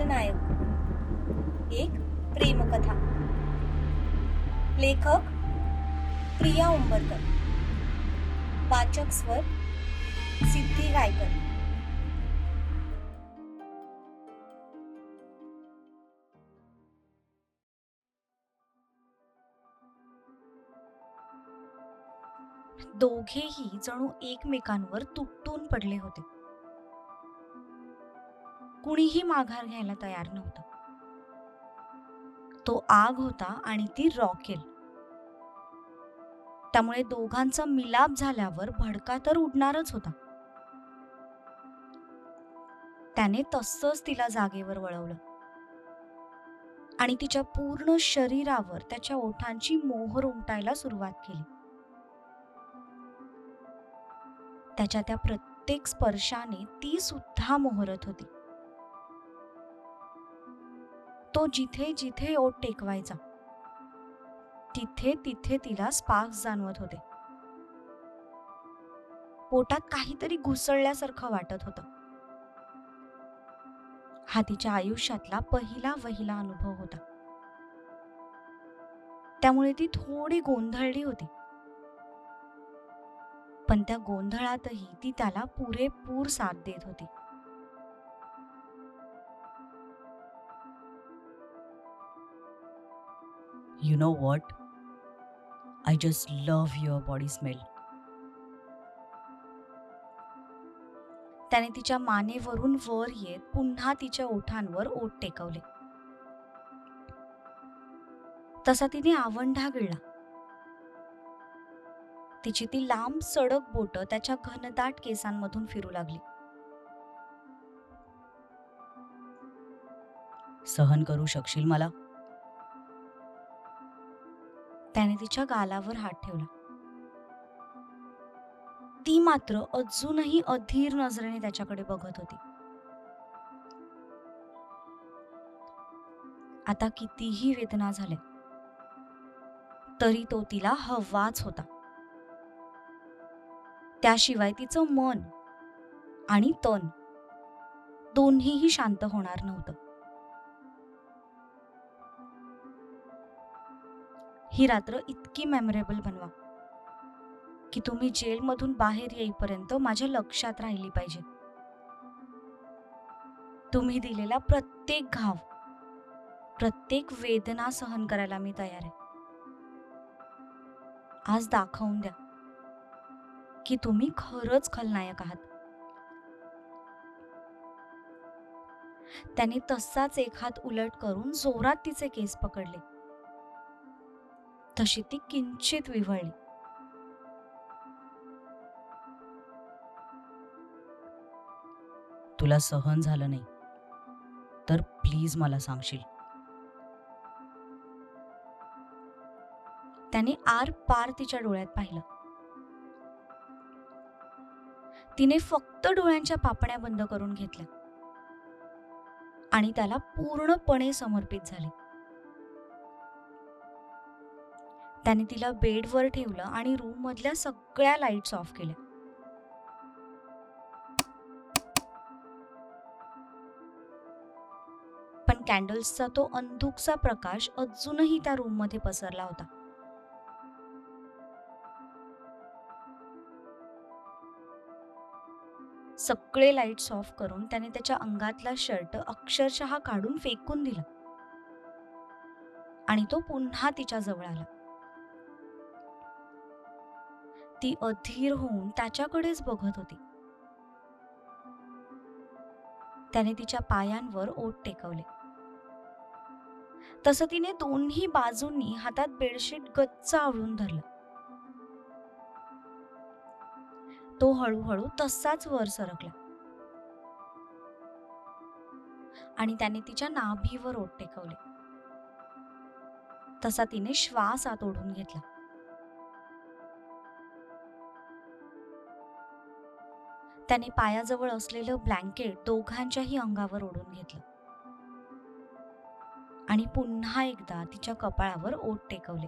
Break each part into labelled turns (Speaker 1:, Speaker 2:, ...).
Speaker 1: खलनायक एक प्रेमकथा. लेखक प्रिया उंबरकर. वाचक स्वर सिद्धी गायकर. दोघेही जणू एकमेकांवर तुटून पडले होते. कुणीही माघार घ्यायला तयार नव्हतं. तो आग होता आणि ती रॉकेल त्यामुळे दोघांचा मिलाप झाल्यावर भडका तर उडणारच होता. त्याने तसंच तिला जागेवर वळवलं. आणि तिच्या पूर्ण शरीरावर त्याच्या ओठांची मोहर उमटायला सुरुवात केली. त्याच्या त्या प्रत्येक स्पर्शाने ती सुद्धा मोहरत होती. तो जिथे जिथे ओट टेकवायचा. तिथे तिथे तिला स्पार्क्स जाणवत होते. पोटात काहीतरी घुसळल्यासारखं वाटत होतं. हा तिच्या आयुष्यातला पहिला वहिला अनुभव होता. त्यामुळे ती थोडी गोंधळली होती. पण त्या गोंधळातही ती त्याला पुरेपूर साथ देत होती.
Speaker 2: Know what? I just love your body smell.
Speaker 1: त्याने तिच्या मानेवरून वर येत पुन्हा तिच्या ओठांवर ओठ टेकवले तसा तिने आवंढा गिळला तिची ती लांब सडक बोट त्याच्या घनदाट केसांमधून फिरू लागली
Speaker 2: सहन करू शकशील मला
Speaker 1: त्याने तिच्या गालावर हात ठेवला. ती मात्र अजूनही अधीर नजरेने त्याच्याकडे बघत होती. आता कितीही वेदना झाल्या तरी तो तिला हवाच होता. त्याशिवाय तिचं मन आणि तन दोन्हीही शांत होणार नव्हतं. ही रात्र इतकी मेमोरेबल बनवा की तुम्ही जेलमधून बाहेर येईपर्यंत माझ्या लक्षात राहिली पाहिजे. तुम्ही दिलेला प्रत्येक घाव प्रत्येक वेदना सहन करायला मी तयार आहे. आज दाखवून द्या की तुम्ही खरंच खलनायक आहात. त्याने तसाच एक हात उलट करून जोरात तिचे केस पकडले. तशी ती किंचित विव्हळली
Speaker 2: तुला सहन झालं नाही तर प्लीज मला सांगशील.
Speaker 1: त्याने आर पार तिच्या डोळ्यात पाहिलं. तिने फक्त डोळ्यांच्या पापण्या बंद करून घेतल्या. आणि त्याला पूर्णपणे समर्पित झाले. त्याने तिला बेडवर ठेवलं आणि रूम मधल्या सगळ्या लाईट्स ऑफ केल्या. पण कॅन्डल्सचा तो अंधुकचा प्रकाश अजूनही त्या रूममध्ये पसरला होता. सगळे लाईट्स ऑफ करून त्याने त्याच्या अंगातला शर्ट अक्षरशः काढून फेकून दिला. आणि तो पुन्हा तिच्या जवळ आला. ती अधीर होऊन त्याच्याकडेच बघत होती. त्याने तिच्या पायांवर ओठ टेकवले. तसं तिने दोन्ही बाजूंनी हातात बेडशीट गच्च आवळून धरलं. तो हळूहळू तसाच वर सरकला. आणि त्याने तिच्या नाभीवर ओठ टेकवले. तसा तिने श्वास आत ओढून घेतला. त्याने पायाजवळ असलेलं ब्लँकेट दोघांच्याही अंगावर ओढून घेतलं. आणि पुन्हा एकदा तिच्या कपाळावर ओट टेकवले.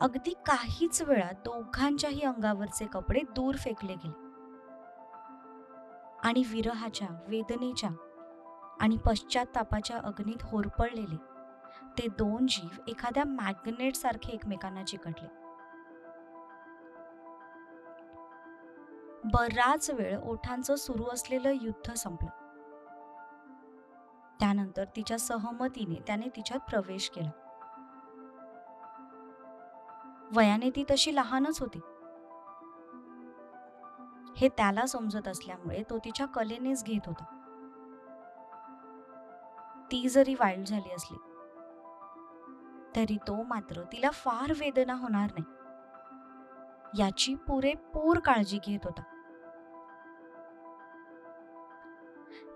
Speaker 1: अगदी काहीच वेळात दोघांच्याही अंगावरचे कपडे दूर फेकले गेले. आणि विरहाच्या वेदनेच्या आणि पश्चातापाच्या अग्नीत होरपळलेले ते दोन जीव एखाद्या मॅग्नेट सारखे एकमेकांना चिकटले. बराच वेळ ओठांचं सुरू असलेलं युद्ध संपलं. त्यानंतर तिच्या सहमतीने त्याने तिच्यात प्रवेश केला. वयाने ती तशी लहानच होती. हे त्याला समजत असल्यामुळे तो तिच्या कलेनेच घेत होता. ती जरी वाईट झाली असली तरी तो मात्र तिला फार वेदना होणार नाही. याची पुरेपूर काळजी घेत होता.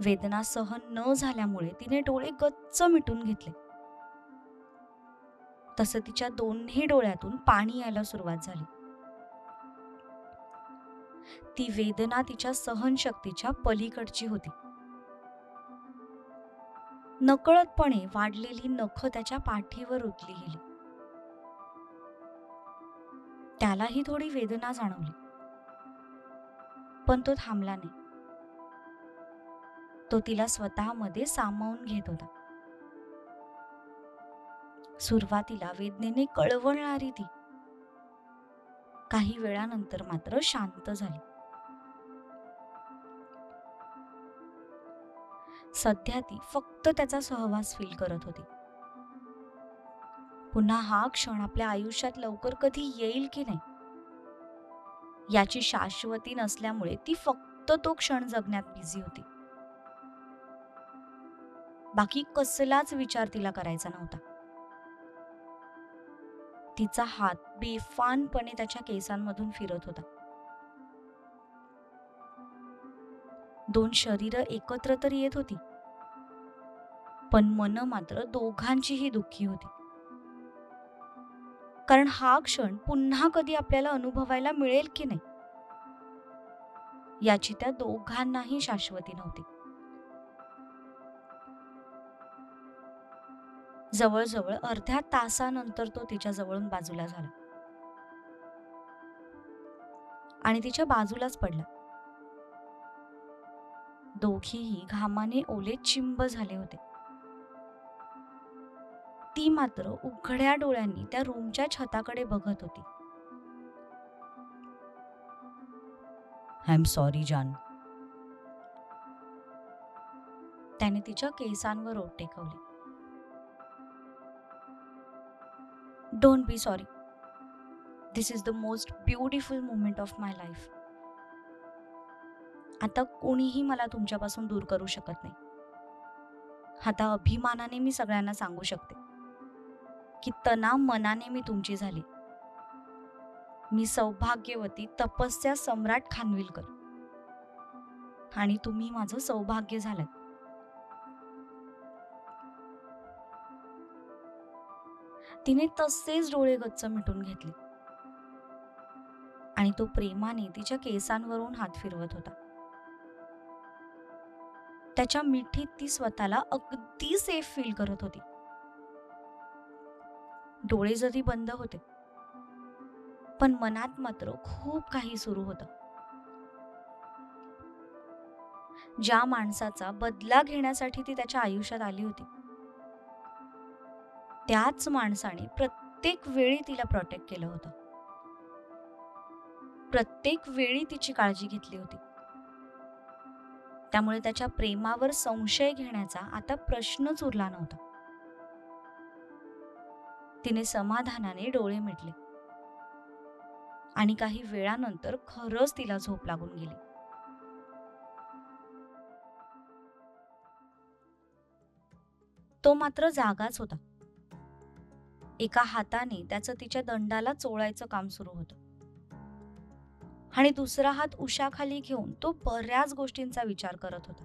Speaker 1: वेदना सहन न झाल्यामुळे तिने डोळे गच्च मिटून घेतले. तसं तिच्या दोन्ही डोळ्यातून पाणी यायला सुरुवात झाली. ती वेदना तिच्या सहनशक्तीच्या पलीकडची होती. नकळतपणे वाढलेली नख त्याच्या पाठीवर उतली गेली. त्यालाही थोडी वेदना जाणवली. पण तो थांबला नाही. तो तिला स्वतःमध्ये सामावून घेत होता. सुरुवातीला वेदनेने कळवळणारी ती. काही वेळानंतर मात्र शांत झाली. सध्या ती फक्त त्याचा सहवास फील करत होती. पुन्हा हा क्षण आपल्या आयुष्यात लवकर कधी येईल की नाही? याची शाश्वती नसल्यामुळे ती फक्त तो क्षण जगण्यात बिझी होती. बाकी कसलाच विचार तिला करायचा नव्हता. तिचा हात बेफानपणे त्याच्या केसांमधून फिरत होता. दोन शरीर एकत्र तर येत होती. पण मन मात्र दोघांचीही दुःखी होती. कारण हा क्षण पुन्हा कधी आपल्याला अनुभवायला मिळेल की नाही? याची त्या दोघांनाही शाश्वती नव्हती. जवळजवळ अर्ध्या तासानंतर तो तिच्या जवळून बाजूला झाला. आणि तिच्या बाजूलाच पडला. दोघेही घामाने ओले चिंब झाले होते. ती मात्र उघड्या डोळ्यांनी त्या रूमच्या छताकडे बघत होती.
Speaker 2: आय एम सॉरी जान
Speaker 1: त्याने तिच्या केसांवर ओठ टेकवले. Don't be sorry this is the most beautiful moment of my life आता कोणीही मला तुमच्यापासून दूर करू शकत नाही. आता अभिमानाने मी सगळ्यांना सांगू शकते की तना मनाने मी तुमची झाली. मी सौभाग्यवती तपस्या सम्राट खानविलकर. आणि तुम्ही माझं सौभाग्य झालं तिने तसेच डोळे गच्च मिटून घेतले. आणि तो प्रेमाने तिच्या केसांवरून हात फिरवत होता. त्याच्या मिठीत ती स्वतःला अगदी सेफ फील करत होती. डोळे जरी बंद होते पण मनात मात्र खूप काही सुरू होतं. ज्या माणसाचा बदला घेण्यासाठी ती त्याच्या आयुष्यात आली होती त्याच माणसाने प्रत्येक वेळी तिला प्रोटेक्ट केलं होतं. प्रत्येक वेळी तिची काळजी घेतली होती. त्यामुळे त्याच्या प्रेमावर संशय घेण्याचा आता प्रश्नच उरला नव्हता. तिने समाधानाने डोळे मिटले. आणि काही वेळानंतर खरंच तिला झोप लागून गेली. तो मात्र जागाच होता. एका हाताने त्याचं तिच्या दंडाला चोळायचं काम सुरू होतं. आणि दुसरा हात उशाखाली घेऊन तो बऱ्याच गोष्टींचा विचार करत होता.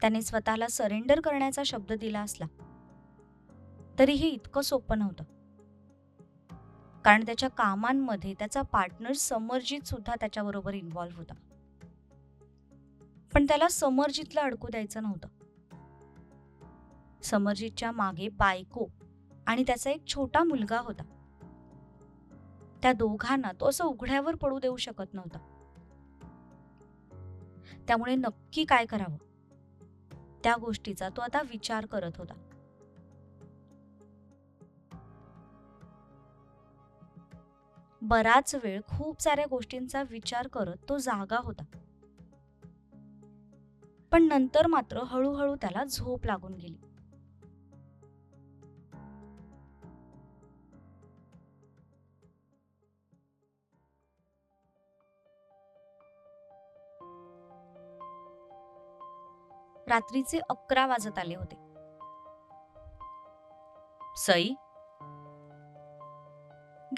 Speaker 1: त्याने स्वतःला सरेंडर करण्याचा शब्द दिला असला तरीही इतकं सोपं नव्हतं. कारण त्याच्या कामांमध्ये त्याचा पार्टनर समरजित सुद्धा त्याच्याबरोबर इन्व्हॉल्व्ह होता. पण त्याला समरजितला अडकू द्यायचं नव्हतं. समरजितच्या मागे बायको आणि त्याचा एक छोटा मुलगा होता. त्या दोघांना तो असं उघड्यावर पडू देऊ शकत नव्हता. त्यामुळे नक्की काय करावं? त्या गोष्टीचा तो आता विचार करत होता. बराच वेळ खूप साऱ्या गोष्टींचा विचार करत तो जागा होता. पण नंतर मात्र हळूहळू त्याला झोप लागून गेली. रात्रीचे अकरा वाजत आले होते. सई?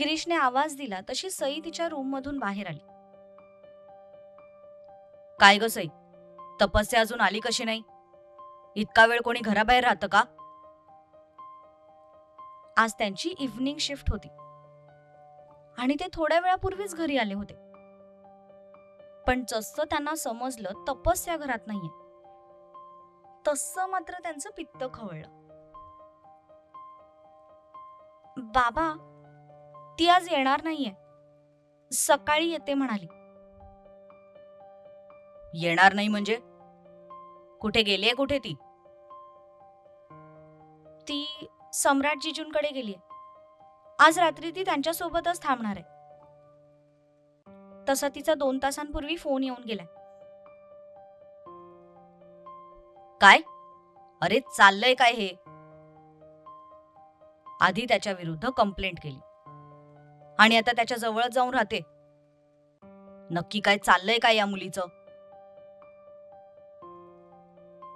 Speaker 1: गिरीशने आवाज दिला तशी सई तिच्या रूम मधून बाहेर आली. काय ग सई? तपस्या अजून आली कशी नाही? इतका वेळ कोणी घराबाहेर राहतं का? आज त्यांची इव्हनिंग शिफ्ट होती. आणि ते थोड्या वेळापूर्वीच घरी आले होते. पण जसं त्यांना समजलं तपस्या घरात नाहीये. तसं मात्र त्यांचं पित्त खवळलं. बाबा ती आज येणार नाहीये. सकाळी येते म्हणाली. येणार नाही म्हणजे? कुठे गेलीये कुठे ती? ती सम्राट जिजूंकडे गेलीये. आज रात्री ती त्यांच्यासोबतच थांबणार आहे. तसा तिचा दोन तासांपूर्वी फोन येऊन गेलाय. काय? अरे चाललंय काय हे? आधी त्याच्या विरुद्ध कंप्लेंट केली. आणि आता त्याच्या जवळच जाऊन राहते. नक्की काय चाललंय काय या मुलीचं?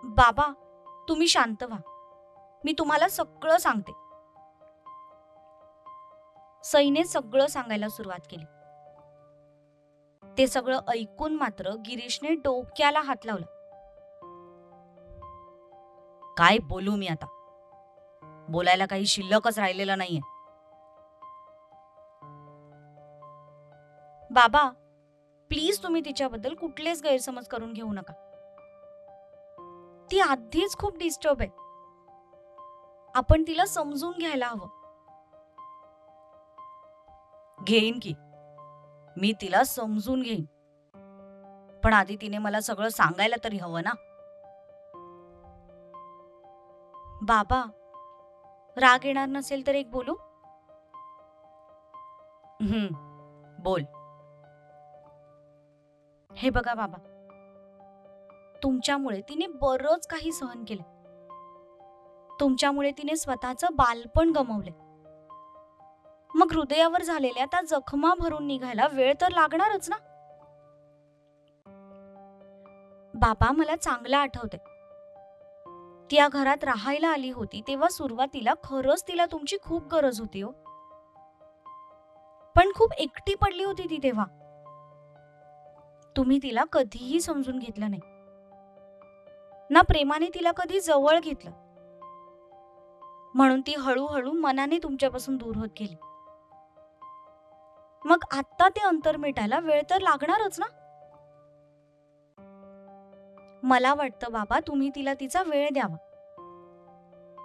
Speaker 1: बाबा तुम्ही शांत व्हा. मी तुम्हाला सगळं सांगते. सईने सगळं सांगायला सुरुवात केली. ते सगळं ऐकून मात्र गिरीशने डोक्याला हात लावला. काय बोलू मी आता? बोलायला काही शिल्लकच राहिलेलं नाहीये. बाबा प्लीज तुम्ही तिच्याबद्दल कुठलेच गैरसमज करून घेऊ नका. ती आधीच खूप डिस्टर्ब आहे. आपण तिला समजून घ्यायला हवं. घेईन की. मी तिला समजून घेईन. पण आधी तिने मला सगळं सांगायला तरी हवं ना? बाबा राग येणार नसेल तर एक बोलू? हम्म बोल. हे बघा बाबा तुमच्यामुळे तिने बरंच काही सहन केलं. तुमच्यामुळे तिने स्वतःचं बालपण गमवले. मग हृदयावर झालेल्या त्या जखमा भरून निघायला वेळ तर लागणारच ना? बाबा मला चांगलं आठवते ती या घरात राहायला आली होती तेव्हा सुरुवातीला खरंच तिला तुमची खूप गरज होती हो. पण खूप एकटी पडली होती ती तेव्हा. तुम्ही तिला कधीही समजून घेतलं नाही. ना प्रेमाने तिला कधी जवळ घेतलं. म्हणून ती हळूहळू मनाने तुमच्यापासून दूर होत गेली. मग आता ते अंतर मिटायला वेळ तर लागणारच ना? मला वाटतं बाबा तुम्ही तिला तिचा वेळ द्यावा.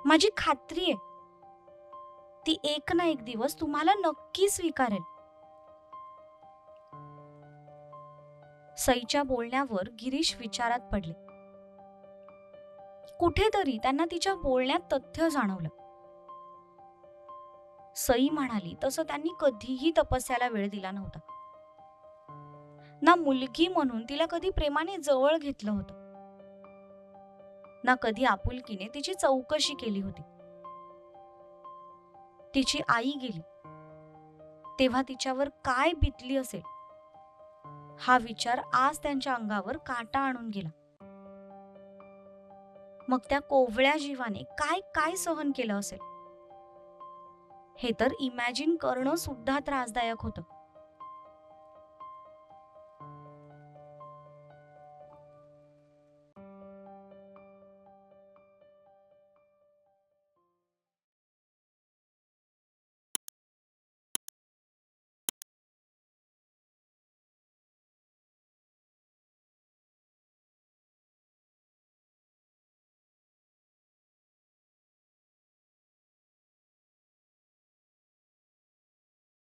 Speaker 1: माझी खात्री आहे. ती एक ना एक दिवस तुम्हाला नक्की स्वीकारेल. सईच्या बोलण्यावर गिरीश विचारात पडले. कुठेतरी त्यांना तिच्या बोलण्यात तथ्य जाणवलं. सई म्हणाली तसं त्यांनी कधीही तपस्याला वेळ दिला नव्हता. ना मुलगी म्हणून तिला कधी प्रेमाने जवळ घेतलं होतं. ना कधी आपुलकीने तिची चौकशी केली होती. तिची आई गेली. तेव्हा तिच्यावर काय बितली असेल? हा विचार आज त्यांच्या अंगावर काटा आणून गेला. मग त्या कोवळ्या जीवाने काय काय सहन केलं असेल? हे तर इमॅजिन करणं सुद्धा त्रासदायक होतं.